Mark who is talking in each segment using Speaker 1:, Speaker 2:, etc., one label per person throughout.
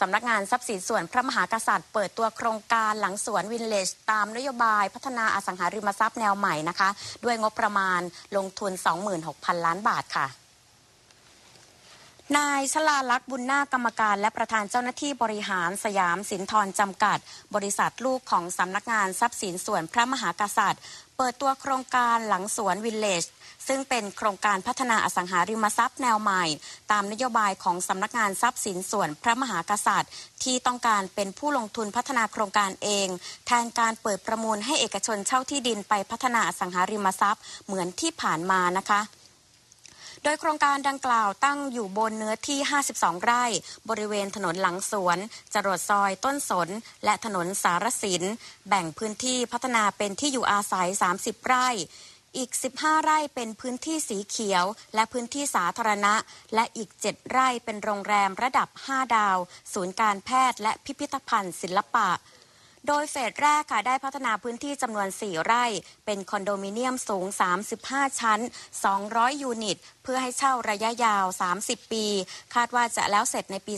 Speaker 1: สำนักงานทรัพย์สินส่วนพระมหากษัตริย์ เปิดตัวโครงการหลังสวนวินเลจตามนโยบายพัฒนาอสังหาริมทรัพย์แนวใหม่นะคะ ด้วยงบประมาณลงทุน 26,000 ล้านบาทค่ะนายชลาลักษณ์บุญนาคกรรมการ และประธานเจ้าหน้าที่บริหารสยามสินทรจำกัด บริษัทลูกของสำนักงานทรัพย์สินส่วนพระมหากษัตริย์ เปิดตัวโครงการหลังสวนวินเลจ ซึ่งเป็นโครงการพัฒนาอสังหาริมทรัพย์แนวใหม่ ตามนโยบายของสำนักงานทรัพย์สินส่วนพระมหากษัตริย์ ที่ต้องการเป็นผู้ลงทุนพัฒนาโครงการเอง แทนการเปิดประมูลให้เอกชนเช่าที่ดินไปพัฒนาอสังหาริมทรัพย์เหมือนที่ผ่านมานะคะโดยโครงการดังกล่าวตั้งอยู่บนเนื้อที่ 52 ไร่ บริเวณถนนหลังสวน จรดซอยต้นสน และถนนสารสิน แบ่งพื้นที่พัฒนาเป็นที่อยู่อาศัย 30 ไร่ อีก 15 ไร่เป็นพื้นที่สีเขียว และพื้นที่สาธารณะ และอีก 7 ไร่เป็นโรงแรมระดับ 5 ดาว ศูนย์การแพทย์และพิพิธภัณฑ์ศิลปะ โดยเฟสแรกค่ะได้พัฒนาพื้นที่จำนวน 4 ไร่ เป็นคอนโดมิเนียมสูง 35 ชั้น 200 ยูนิต เพื่อให้เช่าระยะยาว 30 ปี คาดว่าจะแล้วเสร็จในปี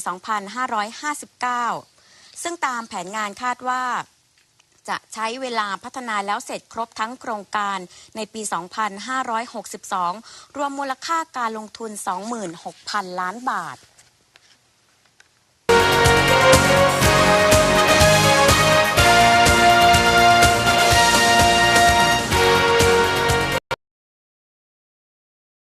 Speaker 1: 2559 ซึ่งตามแผนงานคาดว่า จะใช้เวลาพัฒนาแล้วเสร็จครบทั้งโครงการในปี 2562 รวมมูลค่าการลงทุน 26,000 ล้านบาท